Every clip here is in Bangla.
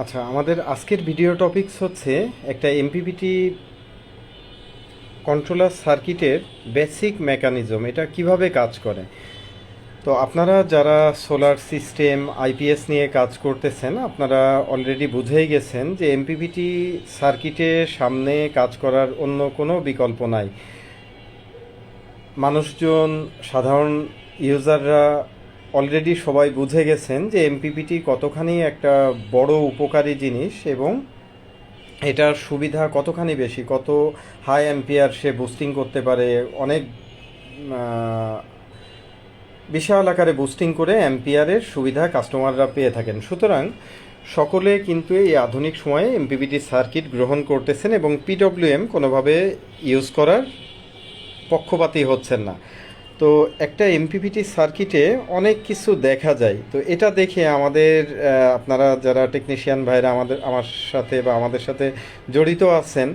আচ্ছা আমাদের আজকের ভিডিও টপিকস হচ্ছে একটা এমপিপিটি কন্ট্রোলার সার্কিটের বেসিক মেকানিজম এটা কীভাবে কাজ করে? তো আপনারা যারা সোলার সিস্টেম আইপিএস নিয়ে কাজ করতেছেন, আপনারা অলরেডি বুঝেই গেছেন যে এমপিপিটি সার্কিটে সামনে কাজ করার অন্য কোনো বিকল্প নাই। মানুষজন, সাধারণ ইউজাররা অলরেডি সবাই বুঝে গেছেন যে এমপিপিটি কতখানি একটা বড় উপকারী জিনিস এবং এটার সুবিধা কতখানি বেশি, কত হাই অ্যাম্পিয়ার সে বুস্টিং করতে পারে, অনেক বিশাল আকারে বুস্টিং করে অ্যাম্পিয়ারের সুবিধা কাস্টমাররা পেয়ে থাকেন। সুতরাং সকলে কিন্তু এই আধুনিক সময়ে এমপিপিটি সার্কিট গ্রহণ করতেছেন এবং পিডব্লিউএম কোনোভাবে ইউজ করার পক্ষপাতী হচ্ছেন না। তো একটা এমপিপিটি সার্কিটে অনেক কিছু দেখা যায়। তো এটা দেখে আমাদের আপনারা যারা টেকনিশিয়ান ভাইরা আমাদের, আমার সাথে বা আমাদের সাথে জড়িত আছেন,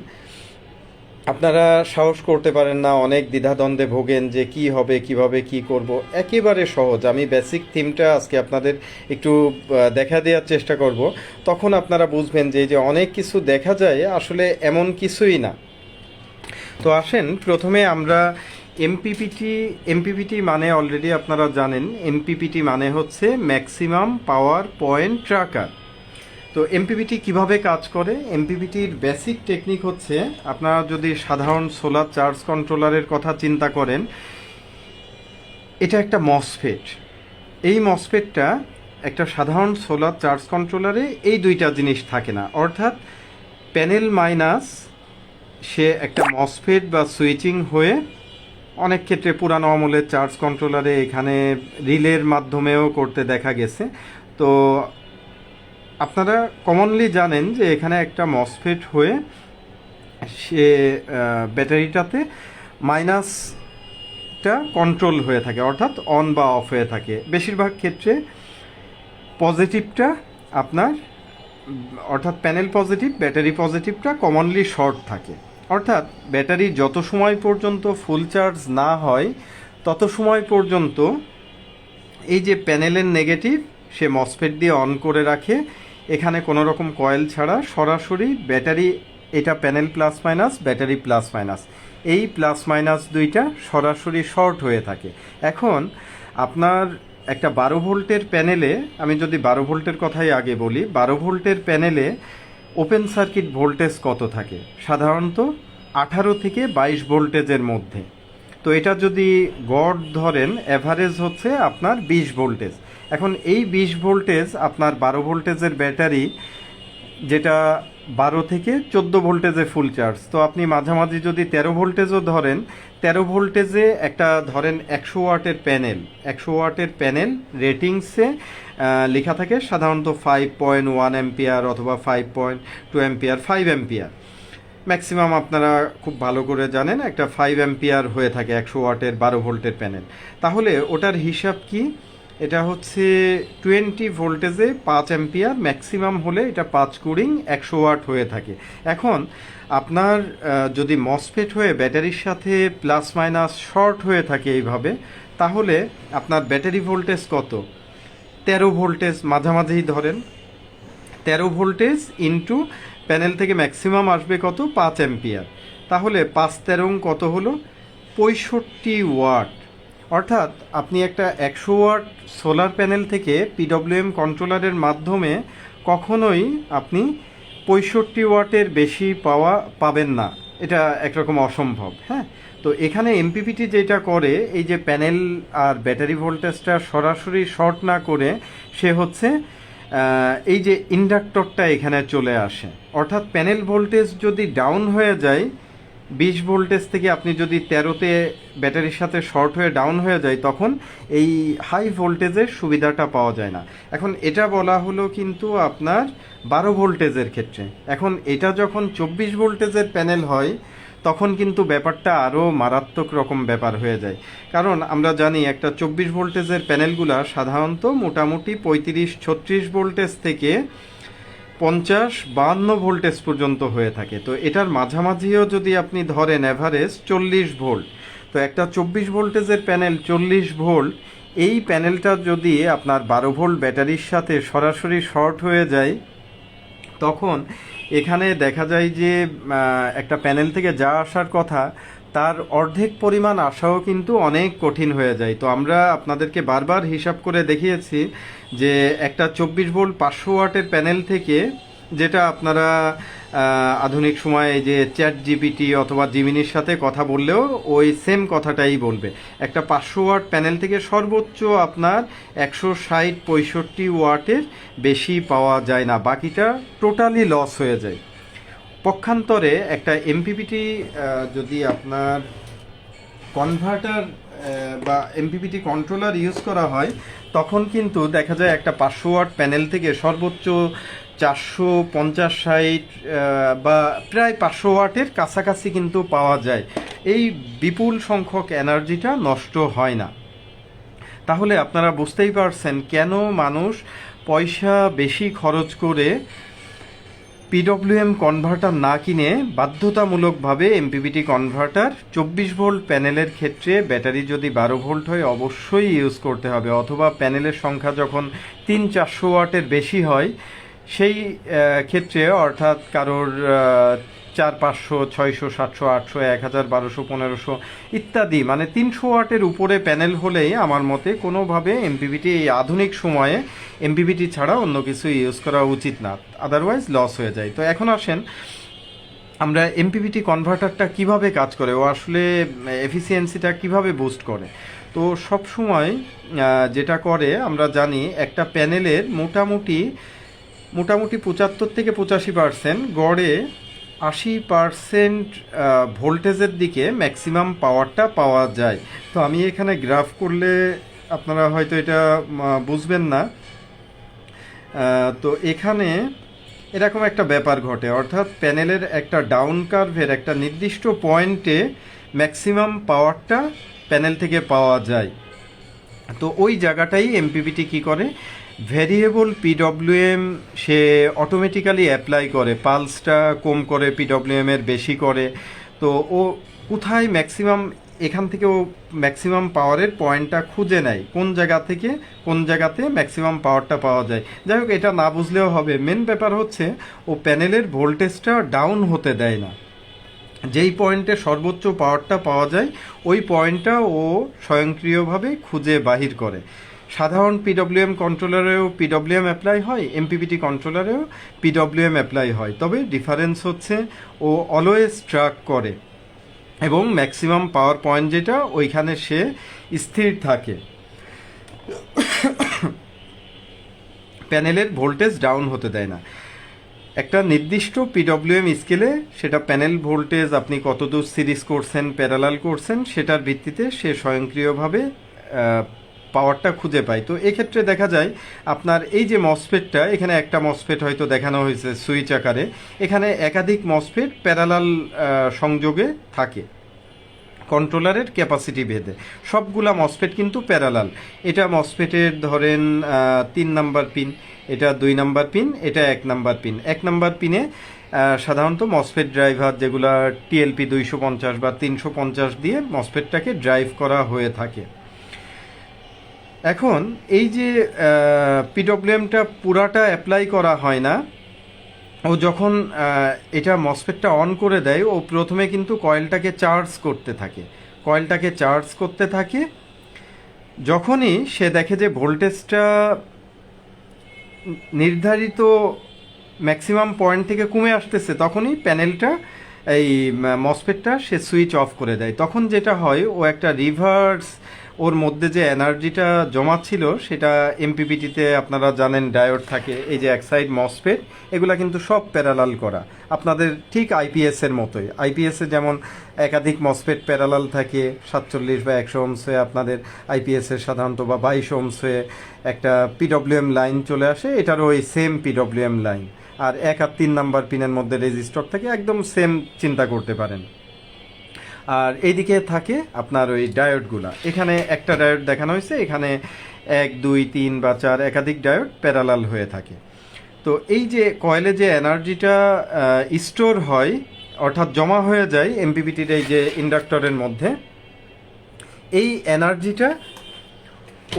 আপনারা সাহস করতে পারেন না, অনেক দ্বিধাদ্বন্দ্বে ভোগেন যে কি হবে, কীভাবে কি করব। একেবারে সহজ। আমি বেসিক থিমটা আজকে আপনাদের একটু দেখা দেওয়ার চেষ্টা করব। তখন আপনারা বুঝবেন যে যে অনেক কিছু দেখা যায়, আসলে এমন কিছুই না। তো আসেন, প্রথমে আমরা এমপিপিটি এমপিপিটি মানে অলরেডি আপনারা জানেন এমপিপিটি মানে হচ্ছে ম্যাক্সিমাম পাওয়ার পয়েন্ট ট্রাকার তো এমপিপিটি কীভাবে কাজ করে? এমপিপিটির বেসিক টেকনিক হচ্ছে, আপনারা যদি সাধারণ সোলার চার্জ কন্ট্রোলারের কথা চিন্তা করেন, এটা একটা মসফেট এই মসফেটটা একটা সাধারণ সোলার চার্জ কন্ট্রোলারে এই দুইটা জিনিস থাকে না। অর্থাৎ প্যানেল মাইনাস সে একটা মসফেট বা সুইচিং হয়ে অনেক ক্ষেত্রে পুরানো আমলের চার্জ কন্ট্রোলারে এখানে রিলের মাধ্যমেও করতে দেখা গেছে। তো আপনারা কমনলি জানেন যে এখানে একটা মসফেট হয়ে সে ব্যাটারিটাতে মাইনাসটা কন্ট্রোল হয়ে থাকে, অর্থাৎ অন বা অফ হয়ে থাকে। বেশিরভাগ ক্ষেত্রে পজিটিভটা আপনার, অর্থাৎ প্যানেল পজিটিভ ব্যাটারি পজিটিভটা কমনলি শর্ট থাকে। অর্থাৎ ব্যাটারি যত সময় পর্যন্ত ফুল চার্জ না হয়, তত সময় পর্যন্ত এই যে প্যানেলের নেগেটিভ সে মসফেট দিয়ে অন করে রাখে। এখানে কোনো রকম কয়েল ছাড়া সরাসরি ব্যাটারি, এটা panel plus minus battery plus minus এই প্লাস মাইনাস দুইটা সরাসরি শর্ট হয়ে থাকে। এখন আপনার একটা বারো ভোল্টের প্যানেলে আমি যদি বারো ভোল্টের কথাই আগে বলি, বারো ভোল্টের প্যানেলে ওপেন সার্কিট ভোল্টেজ কত থাকে? সাধারণত আঠারো থেকে বাইশ ভোল্টেজের মধ্যে। তো এটা যদি গড় ধরেন অ্যাভারেজ হচ্ছে আপনার বিশ ভোল্টেজ। এখন এই বিশ ভোল্টেজ আপনার বারো ভোল্টেজের ব্যাটারি, যেটা বারো থেকে চোদ্দ ভোল্টেজে ফুল চার্জ তো আপনি মাঝামাঝি যদি তেরো ভোল্টেজও ধরেন, তেরো ভোল্টেজে একটা ধরেন একশো ওয়াটের প্যানেল একশো ওয়াটের প্যানেল রেটিংসে লেখা থাকে সাধারণত ফাইভ পয়েন্ট ওয়ান এম্পিয়ার অথবা five point two ampere five ampere maximum আপনারা খুব ভালো করে জানেন, একটা ফাইভ অ্যাম্পিয়ার হয়ে থাকে একশো ওয়াটের বারো ভোল্টের প্যানেল তাহলে ওটার হিসাব কি? এটা হচ্ছে টোয়েন্টি ভোল্টেজে পাঁচ অ্যাম্পিয়ার, ম্যাক্সিমাম হলে এটা পাঁচ কুড়িং একশো ওয়াট হয়ে থাকে। এখন, আপনার যদি মসফেট হয়ে ব্যাটারির সাথে প্লাস মাইনাস শর্ট হয়ে থাকে এইভাবে, তাহলে আপনার ব্যাটারি ভোল্টেজ কত? তেরো ভোল্টেজ মাঝামাঝি ধরেন। তেরো ভোল্টেজ ইন্টু প্যানেল থেকে ম্যাক্সিমাম আসবে কত? পাঁচ অ্যাম্পিয়ার। তাহলে পাঁচ তেরোং কত হলো? পঁয়ষট্টি ওয়াট। অর্থাৎ আপনি একটা একশো ওয়াট সোলার প্যানেল থেকে পিডব্লিউএম কন্ট্রোলারের মাধ্যমে কখনোই আপনি পঁয়ষট্টি ওয়াটের বেশি পাওয়া পাবেন না। এটা একরকম অসম্ভব হ্যাঁ? তো এখানে এমপিপিটি যেটা করে, এই যে প্যানেল আর ব্যাটারি ভোল্টেজটা সরাসরি শর্ট না করে, সে হচ্ছে এই যে ইন্ডাক্টরটা এখানে চলে আসে। অর্থাৎ প্যানেল ভোল্টেজ যদি ডাউন হয়ে যায় বিশ ভোল্টেজ থেকে আপনি যদি তেরোতে ব্যাটারির সাথে শর্ট হয়ে ডাউন হয়ে যায়, তখন এই হাই ভোল্টেজের সুবিধাটা পাওয়া যায় না। এখন এটা বলা হলো কিন্তু আপনার বারো ভোল্টেজের ক্ষেত্রে। এখন এটা যখন চব্বিশ ভোল্টেজের প্যানেল হয়, তখন কিন্তু ব্যাপারটা আরও মারাত্মক রকম ব্যাপার হয়ে যায়। কারণ আমরা জানি একটা চব্বিশ ভোল্টেজের প্যানেলগুলা সাধারণত মোটামুটি পঁয়ত্রিশ, ছত্রিশ ভোল্টেজ থেকে পঞ্চাশ বাহান্ন ভোল্টেজ পর্যন্ত হয়ে থাকে। তো এটার মাঝামাঝিও যদি আপনি ধরেন অ্যাভারেজ চল্লিশ ভোল্ট, তো একটা চব্বিশ ভোল্টেজের প্যানেল চল্লিশ ভোল্ট, এই প্যানেলটা যদি আপনার বারো ভোল্ট ব্যাটারির সাথে সরাসরি শর্ট হয়ে যায়, তখন এখানে দেখা যায় যে একটা প্যানেল থেকে যা আসার কথা তার অর্ধেক পরিমাণ আসাও কিন্তু অনেক কঠিন হয়ে যায়। তো আমরা আপনাদেরকে বারবার হিসাব করে দেখিয়েছি যে একটা চব্বিশ ভোল্ট পাঁচশো ওয়াটের প্যানেল থেকে যেটা আপনারা আধুনিক সময়ে যে চ্যাট জিপিটি অথবা জিমিনির সাথে কথা বললেও ওই সেম কথাটাই বলবে। একটা পাঁচশো ওয়াট প্যানেল থেকে সর্বোচ্চ আপনার একশো ষাট পঁয়ষট্টি ওয়াটের বেশি পাওয়া যায় না। বাকিটা টোটালি লস হয়ে যায়। পক্ষান্তরে একটা এমপিপিটি যদি আপনার কনভার্টার বা এমপিপিটি কন্ট্রোলার ইউজ করা হয়, তখন কিন্তু দেখা যায় একটা ওয়াট প্যানেল থেকে সর্বোচ্চ চারশো পঞ্চাশ ষাট বা প্রায় পাঁচশো ওয়াটের কাছাকাছি কিন্তু পাওয়া যায়। এই বিপুল সংখ্যক এনার্জিটা নষ্ট হয় না। তাহলে আপনারা বুঝতেই পারছেন কেন মানুষ পয়সা বেশি খরচ করে পিডব্লিউএম কনভার্টার না কিনে বাধ্যতামূলকভাবে এমপিবিটি কনভার্টার চব্বিশ ভোল্ট প্যানেলের ক্ষেত্রে ব্যাটারি যদি বারো ভোল্ট হয়, অবশ্যই ইউজ করতে হবে। অথবা প্যানেলের সংখ্যা যখন তিন চারশো ওয়াটের বেশি হয়, সেই ক্ষেত্রে অর্থাৎ কারোর চার, পাঁচশো, ছয়শো, সাতশো, আটশো, এক হাজার, বারোশো, পনেরোশো ইত্যাদি। মানে তিনশো ওয়াটের উপরে প্যানেল হলেই আমার মতে কোনোভাবে এমপিপিটি এই আধুনিক সময়ে এমপিপিটি ছাড়া অন্য কিছু ইউজ করা উচিত না। আদারওয়াইজ লস হয়ে যায়। তো এখন আসেন, আমরা এমপিপিটি কনভার্টারটা কীভাবে কাজ করে? ও আসলে এফিসিয়েন্সিটা কীভাবে বুস্ট করে? তো সব সময় যেটা করে, আমরা জানি একটা প্যানেলের মোটামুটি মোটামুটি পঁচাত্তর থেকে পঁচাশি পার্সেন্ট গড়ে আশি পার্সেন্ট ভোল্টেজের দিকে ম্যাক্সিমাম পাওয়ারটা পাওয়া যায়। তো আমি এখানে গ্রাফ করলে আপনারা হয়তো এটা বুঝবেন না। তো এখানে এরকম একটা ব্যাপার ঘটে। অর্থাৎ প্যানেলের একটা ডাউন কার্ভের একটা নির্দিষ্ট পয়েন্টে ম্যাক্সিমাম পাওয়ারটা প্যানেল থেকে পাওয়া যায়। তো ওই জায়গাটাই এমপিপিটি কি করে? ভেরিয়েবল পিডব্লিউএম সে অটোমেটিক্যালি অ্যাপ্লাই করে পালসটা কম করে পিডব্লিউএম এর বেশি করে। তো ও কোথায় ম্যাক্সিমাম এখান থেকে ও ম্যাক্সিমাম পাওয়ারের পয়েন্টটা খুঁজে নেয়, কোন জায়গা থেকে, কোন জায়গাতে ম্যাক্সিমাম পাওয়ারটা পাওয়া যায়। যাই হোক, এটা না বুঝলেও হবে। মেন ব্যাপার হচ্ছে, ও প্যানেলের ভোল্টেজটা ডাউন হতে দেয় না। যেই পয়েন্টে সর্বোচ্চ পাওয়ারটা পাওয়া যায়, ওই পয়েন্টটা ও স্বয়ংক্রিয়ভাবে খুঁজে বাহির করে। সাধারণ পিডব্লিউএম কন্ট্রোলারেও পিডব্লিউএম অ্যাপ্লাই হয় এমপিপিটি কন্ট্রোলারেও পিডব্লিউএম অ্যাপ্লাই হয়। তবে ডিফারেন্স হচ্ছে ও অলওয়েজ ট্র্যাক করে এবং ম্যাক্সিমাম পাওয়ার পয়েন্ট যেটা, ওইখানে সে স্থির থাকে। প্যানেলের ভোল্টেজ ডাউন হতে দেয় না। একটা নির্দিষ্ট পিডব্লিউএম স্কেলে সেটা প্যানেল ভোল্টেজ আপনি কতদূর সিরিজ করছেন প্যারালাল করছেন, সেটার ভিত্তিতে সে স্বয়ংক্রিয়ভাবে পাওয়ারটা খুঁজে পায় তো এক্ষেত্রে দেখা যায়, আপনার এই যে মসফেটটা, এখানে একটা মসফেট হয়তো দেখানো হয়েছে সুইচ আকারে। এখানে একাধিক মসফেট প্যারালাল সংযোগে থাকে। কন্ট্রোলারের ক্যাপাসিটি ভেদে। সবগুলা মসফেট কিন্তু প্যারালাল। এটা মসফেটের ধরেন তিন নাম্বার পিন, এটা দুই নাম্বার পিন, এটা এক নাম্বার পিন। এক নাম্বার পিনে সাধারণত মসফেট ড্রাইভার যেগুলা টিএলপি দুইশো পঞ্চাশ বা তিনশো পঞ্চাশ দিয়ে মসফেটটাকে ড্রাইভ করা হয়ে থাকে। এখন এই যে পিডব্লিউএমটা পুরাটা অ্যাপ্লাই করা হয় না, ও যখন এটা মসফেটটা অন করে দেয়, ও প্রথমে কিন্তু কয়েলটাকে চার্জ করতে থাকে। কয়েলটাকে চার্জ করতে থাকে, যখনই সে দেখে যে ভোল্টেজটা নির্ধারিত ম্যাক্সিমাম পয়েন্ট থেকে কমে আসতেছে, তখনই প্যানেলটা এই মসফেটটা সে সুইচ অফ করে দেয়। তখন যেটা হয়, ও একটা রিভার্স ওর মধ্যে যে এনার্জিটা জমা ছিল সেটা এমপিপিটিতে আপনারা জানেন ডায়োড থাকে, এই যে এক সাইড মসফেট, এগুলা কিন্তু সব প্যারালাল করা। আপনাদের ঠিক আইপিএস এর মতোই। আইপিএস যেমন একাধিক মসফেট প্যারালাল থাকে, সাতচল্লিশ বা একশো ওমসে আপনাদের আইপিএস এর সাধারণত, বা বাইশ ওমসে একটা পিডব্লিউএম লাইন চলে আসে, এটারও ওই সেম পিডব্লিউএম লাইন। আর এক আর তিন নাম্বার পিনের মধ্যে রেজিস্টর থাকে, একদম সেম চিন্তা করতে পারেন। আর এইদিকে থাকে আপনার ওই ডায়োডগুলা। এখানে একটা ডায়োড দেখানো হয়েছে, এখানে এক, দুই, তিন বা চার একাধিক ডায়োড প্যারালাল হয়ে থাকে। তো এই যে কয়েলে যে এনার্জিটা স্টোর হয়, অর্থাৎ জমা হয়ে যায় এমপিপিটির এই যে ইন্ডাক্টরের মধ্যে, এই এনার্জিটা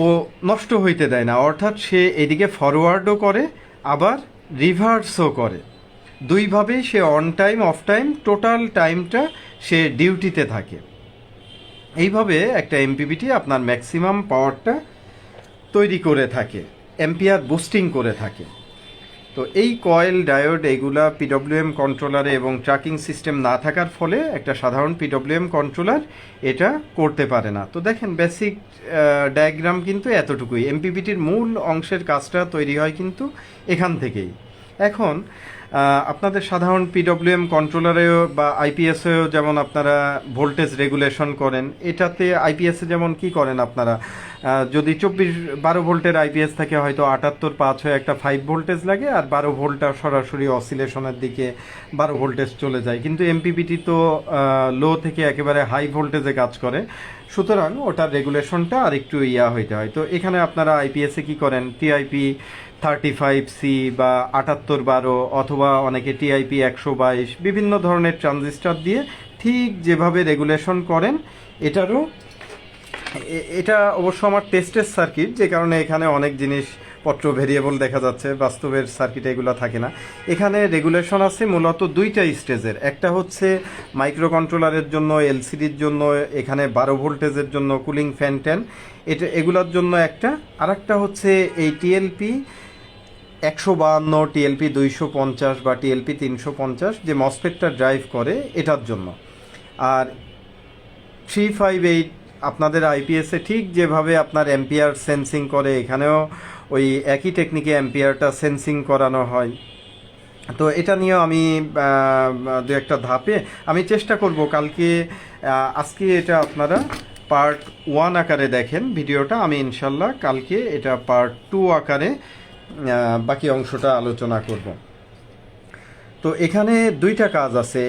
ও নষ্ট হইতে দেয় না। অর্থাৎ সে এদিকে ফরওয়ার্ডও করে, আবার রিভার্সও করে। দুইভাবেই সে on time off time total টাইমটা সে ডিউটিতে থাকে। এইভাবে একটা এমপিবিটি আপনার ম্যাক্সিমাম পাওয়ারটা তৈরি করে থাকে এম্পিয়ার বুস্টিং করে থাকে। তো এই কয়েল ডায়োড এগুলা পিডব্লিউএম কন্ট্রোলারে এবং ট্র্যাকিং সিস্টেম না থাকার ফলে একটা সাধারণ পিডব্লিউএম কন্ট্রোলার এটা করতে পারে না। তো দেখেন বেসিক ডায়াগ্রাম কিন্তু এতটুকুই। এমপিপিটির মূল অংশের কাজটা তৈরি হয় কিন্তু এখান থেকেই। এখন আপনাদের সাধারণ পিডব্লিউএম কন্ট্রোলারেও বা আইপিএসেও যেমন আপনারা ভোল্টেজ রেগুলেশন করেন, এটাতে আইপিএসে যেমন কি করেন আপনারা? যদি চব্বিশ, বারো ভোল্টের আইপিএস থাকে, হয়তো আটাত্তর, পাঁচ হয়ে একটা ফাইভ ভোল্টেজ লাগে, আর বারো ভোল্টটা সরাসরি অসিলেশনের দিকে বারো ভোল্টেজ চলে যায়। কিন্তু এমপিপিটি তো লো থেকে একেবারে হাই ভোল্টেজে কাজ করে। সুতরাং ওটার রেগুলেশনটা আর একটু ইয়া হইতে হয়। তো এখানে আপনারা আইপিএসে কি করেন? টিআইপি থার্টি ফাইভ সি বা আটাত্তর বারো অথবা অনেকে টিআইপি একশো বাইশ, বিভিন্ন ধরনের ট্রানজিস্টার দিয়ে ঠিক যেভাবে রেগুলেশন করেন, এটারও এটা অবশ্য আমার টেস্টের সার্কিট, যে কারণে এখানে অনেক জিনিসপত্র ভেরিয়েবল দেখা যাচ্ছে, বাস্তবের সার্কিটে এগুলো থাকে না। এখানে রেগুলেশন আছে মূলত দুইটা স্টেজের, একটা হচ্ছে মাইক্রো কন্ট্রোলারের জন্য, এলসিডির জন্য, এখানে বারো ভোল্টেজের জন্য, কুলিং ফ্যান ট্যান এটা, এগুলোর জন্য একটা আর একটা হচ্ছে এই টিএলপি একশো বাহান্ন টিএলপি দুইশো পঞ্চাশ বা টিএলপি তিনশো পঞ্চাশ যে মসফেটটা ড্রাইভ করে এটার জন্য। আর থ্রি ফাইভ এইট আপনাদের আইপিএসে ঠিক যেভাবে আপনার এম্পিয়ার সেন্সিং করে, এখানেও ওই একই টেকনিকে এম্পিয়ারটা সেন্সিং করানো হয়। তো এটা নিয়েও আমি দু একটা ধাপে আমি চেষ্টা করব কালকে আজকে এটা আপনারা পার্ট ওয়ান আকারে দেখেন ভিডিওটা। আমি ইনশাল্লাহ কালকে এটা পার্ট টু আকারে বাকি অংশটা আলোচনা করব। তো এখানে দুইটা কাজ আছে।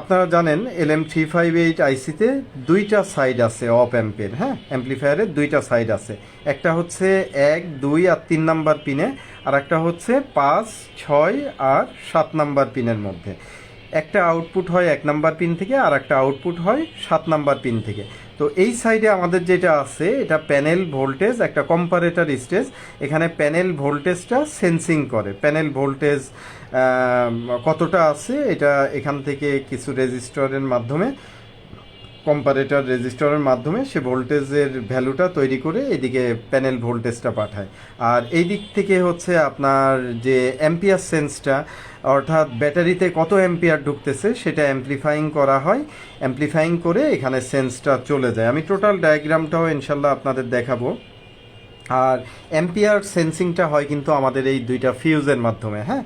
আপনারা জানেন L M three five eight আইসিতে দুইটা সাইড আছে অপ অ্যাম্পের হ্যাঁ? অ্যাম্পলিফায়ারের দুইটা সাইড আছে। একটা হচ্ছে এক, দুই আর তিন নাম্বার পিনে আর একটা হচ্ছে পাঁচ, ছয় আর সাত নাম্বার পিনের মধ্যে। একটা আউটপুট হয় এক নাম্বার পিন থেকে আর একটা আউটপুট হয় সাত নাম্বার পিন থেকে। তো এই সাইডে আমাদের যেটা আছে, এটা প্যানেল ভোল্টেজ একটা কম্পারেটার স্টেজ এখানে প্যানেল ভোল্টেজটা সেন্সিং করে। প্যানেল ভোল্টেজ কতটা আছে, এটা এখান থেকে কিছু রেজিস্টরের মাধ্যমে কম্পারেটর রেজিস্টরের মাধ্যমে সে ভোল্টেজের ভ্যালুটা তৈরি করে এদিকে প্যানেল ভোল্টেজটা পাঠায়। আর এই দিক থেকে হচ্ছে আপনার যে অ্যাম্পিয়ার সেন্সটা অর্থাৎ ব্যাটারিতে কত অ্যাম্পিয়ার ঢুকতেছে সেটা অ্যাম্প্লিফাইং করা হয়। অ্যাম্প্লিফাইং করে এখানে সেন্সটা চলে যায়। আমি টোটাল ডায়াগ্রামটাও ইনশাল্লাহ আপনাদের দেখাবো। আর অ্যাম্পিয়ার সেন্সিংটা হয় কিন্তু আমাদের এই দুইটা ফিউজের মাধ্যমে হ্যাঁ?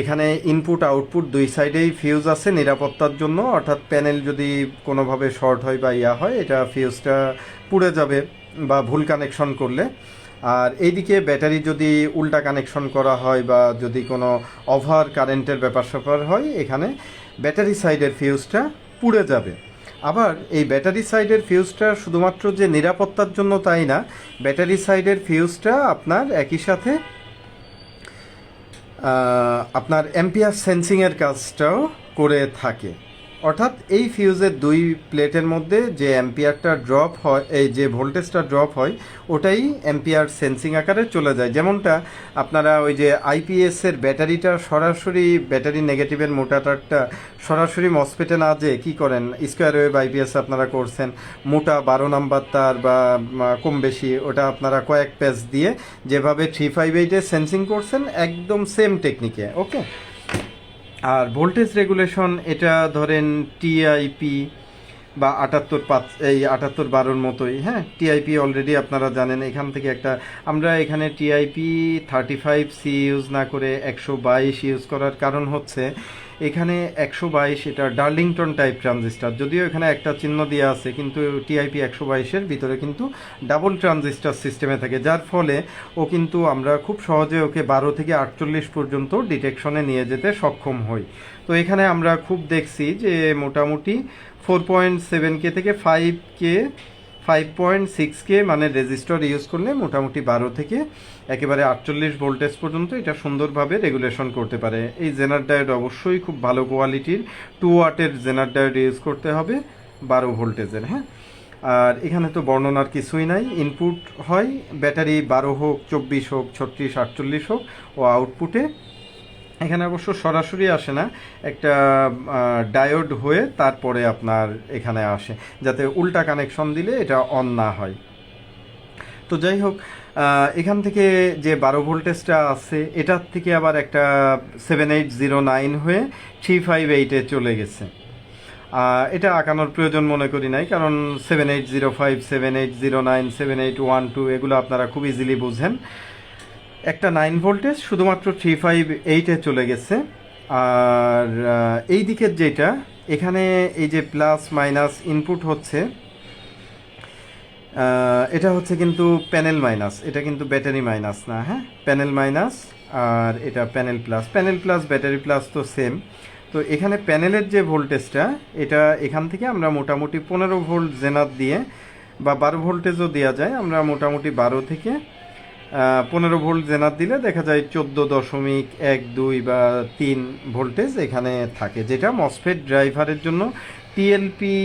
এখানে ইনপুট আউটপুট দুই সাইডেই ফিউজ আছে নিরাপত্তার জন্য। অর্থাৎ প্যানেল যদি কোনোভাবে শর্ট হয় বা ইয়া হয়, এটা ফিউজটা পুড়ে যাবে বা ভুল কানেকশন করলে। আর এইদিকে ব্যাটারি যদি উল্টা কানেকশন করা হয় বা যদি কোনো ওভার কারেন্টের ব্যাপার স্যাপার হয়, এখানে ব্যাটারি সাইডের ফিউজটা পুড়ে যাবে। আবার এই ব্যাটারি সাইডের ফিউজটা শুধুমাত্র যে নিরাপত্তার জন্য তাই না ব্যাটারি সাইডের ফিউজটা আপনার একই সাথে আপনার এম্পিয়ার সেন্সিংয়ের কাজটাও করে থাকে। অর্থাৎ এই ফিউজের দুই প্লেটের মধ্যে যে অ্যাম্পিয়ারটা ড্রপ হয়, এই যে ভোল্টেজটা ড্রপ হয়, ওটাই অ্যাম্পিয়ার সেন্সিং আকারে চলে যায়। যেমনটা আপনারা ওই যে আইপিএসের ব্যাটারিটা সরাসরি ব্যাটারি নেগেটিভের মোটাটারটা সরাসরি মসপেটে না যে কী করেন? স্কোয়ার ওয়েভ আইপিএস আপনারা করছেন, মোটা বারো নাম্বার তার বা কম বেশি, ওটা আপনারা কয়েক পেজ দিয়ে যেভাবে থ্রি ফাইভ এইটে সেন্সিং করছেন, একদম সেম টেকনিকে ওকে আর ভোল্টেজ রেগুলেশন এটা ধরেন টিআইপি বা আটাত্তর পাঁচ, এই আটাত্তর বারোর মতোই হ্যাঁ? টিআইপি অলরেডি আপনারা জানেন, এখান থেকে একটা, আমরা এখানে TIP thirty five C use না করে একশো বাইশ ইউজ করার কারণ হচ্ছে এখানে একশো বাইশ, এটা ডার্লিংটন টাইপ ট্রানজিস্টার। যদিও এখানে একটা চিহ্ন দেওয়া আছে, কিন্তু টিআইপি একশো বাইশের ভিতরে কিন্তু ডাবল ট্রানজিস্টার সিস্টেমে থাকে, যার ফলে ও কিন্তু আমরা খুব সহজে ওকে বারো থেকে আটচল্লিশ পর্যন্ত ডিটেকশনে নিয়ে যেতে সক্ষম হই। তো এখানে আমরা খুব দেখছি যে মোটামুটি ফোর পয়েন্ট সেভেন কে থেকে five K five point six K মানে রেজিস্টার ইউজ করলে মোটামুটি বারো থেকে একেবারে আটচল্লিশ ভোল্টেজ পর্যন্ত এটা সুন্দরভাবে রেগুলেশন করতে পারে। এই জেনার ডায়োড অবশ্যই খুব ভালো কোয়ালিটির টু ওয়াটের জেনার ডায়োড ইউজ করতে হবে বারো ভোল্টেজের হ্যাঁ? আর এখানে তো বর্ণনার কিছুই নাই। ইনপুট হয় ব্যাটারি বারো হোক, চব্বিশ হোক, ছত্রিশ, আটচল্লিশ হোক ও আউটপুটে এখানে অবশ্য সরাসরি আসে না, একটা ডায়োড হয়ে তারপরে আপনার এখানে আসে, যাতে উল্টা কানেকশন দিলে এটা অন না হয়। তো যাই হোক এখান থেকে যে বারো ভোল্টেজটা আছে, এটার থেকে আবার একটা সেভেন এইট জিরো নাইন হয়ে থ্রি ফাইভ এইটে চলে গেছে। এটা আঁকানোর প্রয়োজন মনে করি নাই, কারণ seven eight zero five seven eight zero nine seven eight one two এগুলো আপনারা খুব ইজিলি বুঝেন। একটা নাইন ভোল্টেজ শুধুমাত্র থ্রি ফাইভ এইটে চলে গেছে। আর এই দিকের যেটা, এখানে এই যে প্লাস মাইনাস ইনপুট হচ্ছে এটা হচ্ছে কিন্তু প্যানেল মাইনাস এটা কিন্তু ব্যাটারি মাইনাস না হ্যাঁ? প্যানেল মাইনাস আর এটা panel plus panel plus battery plus তো সেম তো এখানে প্যানেলের যে ভোল্টেজটা, এটা এখান থেকে আমরা মোটামুটি পনেরো ভোল্ট জেনার দিয়ে বা বারো ভোল্টেজও দেওয়া যায়। আমরা মোটামুটি বারো থেকে পনেরো ভোল্ট জেনার দিলে দেখা যায় চোদ্দ দশমিক এক দুই বা তিন ভোল্টেজ এখানে থাকে, যেটা মসফেট ড্রাইভারের জন্য টিএলপি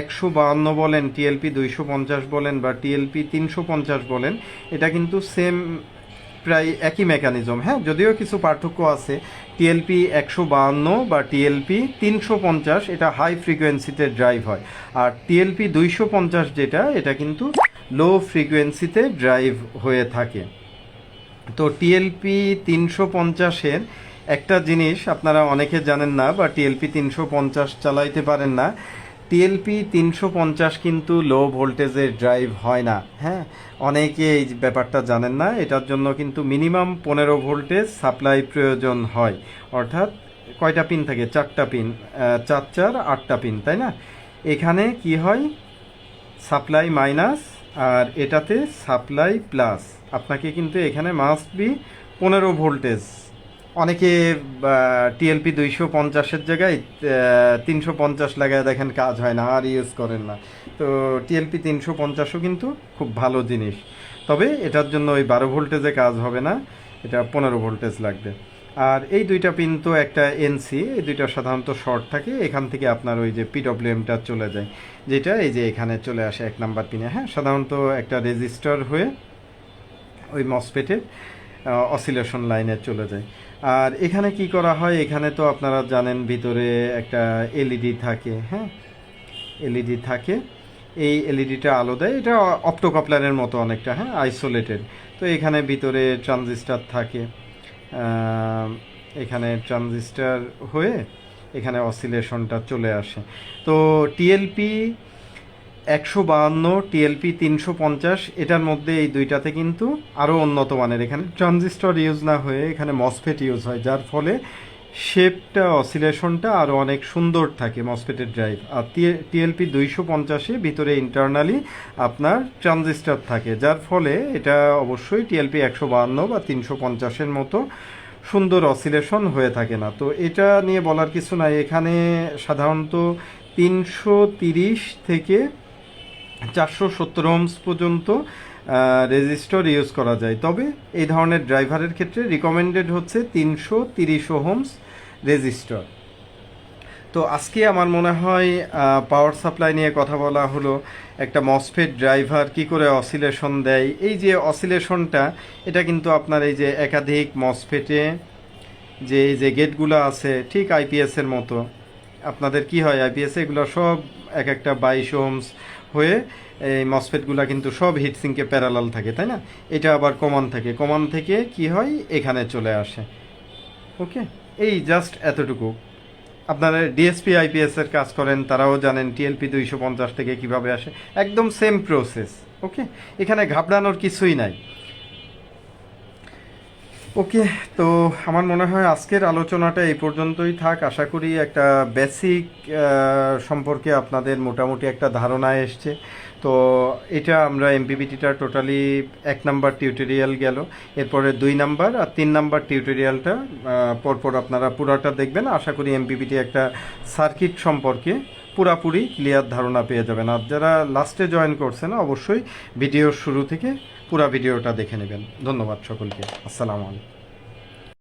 একশো বাহান্ন বলেন টিএলপি দুইশো পঞ্চাশ বলেন বা টিএলপি তিনশো পঞ্চাশ বলেন, এটা কিন্তু সেম প্রায় একই মেকানিজম হ্যাঁ যদিও কিছু পার্থক্য আছে টিএলপি একশো বাহান্ন বা টিএলপি তিনশো পঞ্চাশ, এটা হাই ফ্রিকোয়েন্সিতে ড্রাইভ হয়। আর টিএলপি দুইশো পঞ্চাশ যেটা, এটা কিন্তু লো ফ্রিকোয়েন্সিতে ড্রাইভ হয়ে থাকে। তো টিএলপি তিনশো পঞ্চাশের একটা জিনিস আপনারা অনেকে জানেন না, বা টিএলপি তিনশো পঞ্চাশ চালাইতে পারেন না। টিএলপি তিনশো পঞ্চাশ কিন্তু লো ভোল্টেজের ড্রাইভ হয় না হ্যাঁ? অনেকে এই ব্যাপারটা জানেন না, এটার জন্য কিন্তু মিনিমাম পনেরো ভোল্টেজ সাপ্লাই প্রয়োজন হয়। অর্থাৎ কয়টা পিন থাকে? চারটা পিন চার চার, আটটা পিন তাই না? এখানে কি হয়? সাপ্লাই মাইনাস আর এটাতে সাপ্লাই প্লাস। আপনাকে কিন্তু এখানে মাস্ট বি পনেরো ভোল্টেজ। অনেকে টিএলপি দুইশো পঞ্চাশের জায়গায় তিনশো পঞ্চাশ লাগায় দেখেন কাজ হয় না, আর ইউজ করেন না। তো টিএলপি তিনশো পঞ্চাশও কিন্তু খুব ভালো জিনিস। তবে এটার জন্য ওই বারো ভোল্টেজে কাজ হবে না, এটা পনেরো ভোল্টেজ লাগবে। আর এই দুইটা পিন তো একটা এনসি এই দুইটা সাধারণত শর্ট থাকে, এখান থেকে আপনার ওই যে পিডব্লিউএমটা চলে যায়, যেটা এই যে এখানে চলে আসে এক নাম্বার পিনে হ্যাঁ? সাধারণত একটা রেজিস্টার হয়ে ওই মসপেটের অসিলেশন লাইনে চলে যায়। আর এখানে কি করা হয়? এখানে তো আপনারা জানেন ভিতরে একটা এলইডি থাকে হ্যাঁ? এলইডি থাকে, এই এলইডিটা আলো দেয়। এটা অপটোকাপলারের মতো অনেকটা হ্যাঁ? আইসোলেটেড তো এখানে ভিতরে ট্রানজিস্টার থাকে। এখানে ট্রানজিস্টার হয়ে এখানে অসিলেশনটা চলে আসে। তো টিএলপি একশো বাহান্ন টিএলপি তিনশো পঞ্চাশ, এটার মধ্যে এই দুইটাতে কিন্তু আরও উন্নত মানের। এখানে ট্রানজিস্টর ইউজ না হয়ে এখানে মসফেট ইউজ হয়, যার ফলে শেপটা অসিলেশনটা আরও অনেক সুন্দর থাকে মসফেটের ড্রাইভ আর টিএলপি দুইশো পঞ্চাশে ভিতরে ইন্টারনালি আপনার ট্রানজিস্টর থাকে, যার ফলে এটা অবশ্যই টিএলপি একশো বাহান্ন বা তিনশো পঞ্চাশের মতো সুন্দর অসিলেশন হয়ে থাকে না। তো এটা নিয়ে বলার কিছু নাই। এখানে সাধারণত তিনশো তিরিশ থেকে চারশো সত্তর ওমস পর্যন্ত রেজিস্টর ইউজ করা যায়। তবে এই ধরনের ড্রাইভারের ক্ষেত্রে রিকমেন্ডেড হচ্ছে তিনশো তিরিশ হোমস রেজিস্টর তো আজকে আমার মনে হয় পাওয়ার সাপ্লাই নিয়ে কথা বলা হলো। একটা মসফেট ড্রাইভার কি করে অসিলেশন দেয়? এই যে অসিলেশনটা এটা কিন্তু আপনার এই যে একাধিক মসফেটে যে এই যে গেটগুলো আছে, ঠিক আইপিএস এর মতো। আপনাদের কি হয় আইপিএস এগুলো সব এক একটা বাইশ ওমস হয়ে এই মসফেটগুলো কিন্তু সব হিটসিংকে প্যারালাল থাকে, তাই না? এটা আবার কমান থাকে। কমান থেকে কি হয়? এখানে চলে আসে। ওকে এই জাস্ট এতটুকু। আপনারা ডিএসপি আইপিএস এর কাজ করেন, তারাও জানেন টিএলপি দুইশো পঞ্চাশ থেকে কীভাবে আসে। একদম সেম প্রসেস ওকে এখানে ঘাবড়ানোর কিছুই নাই। ওকে, তো আমার মনে হয় আজকের আলোচনাটা এই পর্যন্তই থাক। আশা করি একটা বেসিক সম্পর্কে আপনাদের মোটামুটি একটা ধারণা এসছে। তো এটা আমরা এমপিবিটিটা টোটালি এক নাম্বার টিউটোরিয়াল গেল। এরপরে দুই নাম্বার আর তিন নাম্বার টিউটোরিয়ালটা পরপর আপনারা পুরাটা দেখবেন। আশা করি এমপিবিটি একটা সার্কিট সম্পর্কে পুরাপুরি ক্লিয়ার ধারণা পেয়ে যাবেন। আর যারা লাস্টে জয়েন করছেন, অবশ্যই ভিডিওর শুরু থেকে পুরা ভিডিওটা দেখে নেবেন। ধন্যবাদ সকলকে। আসসালামু আলাইকুম।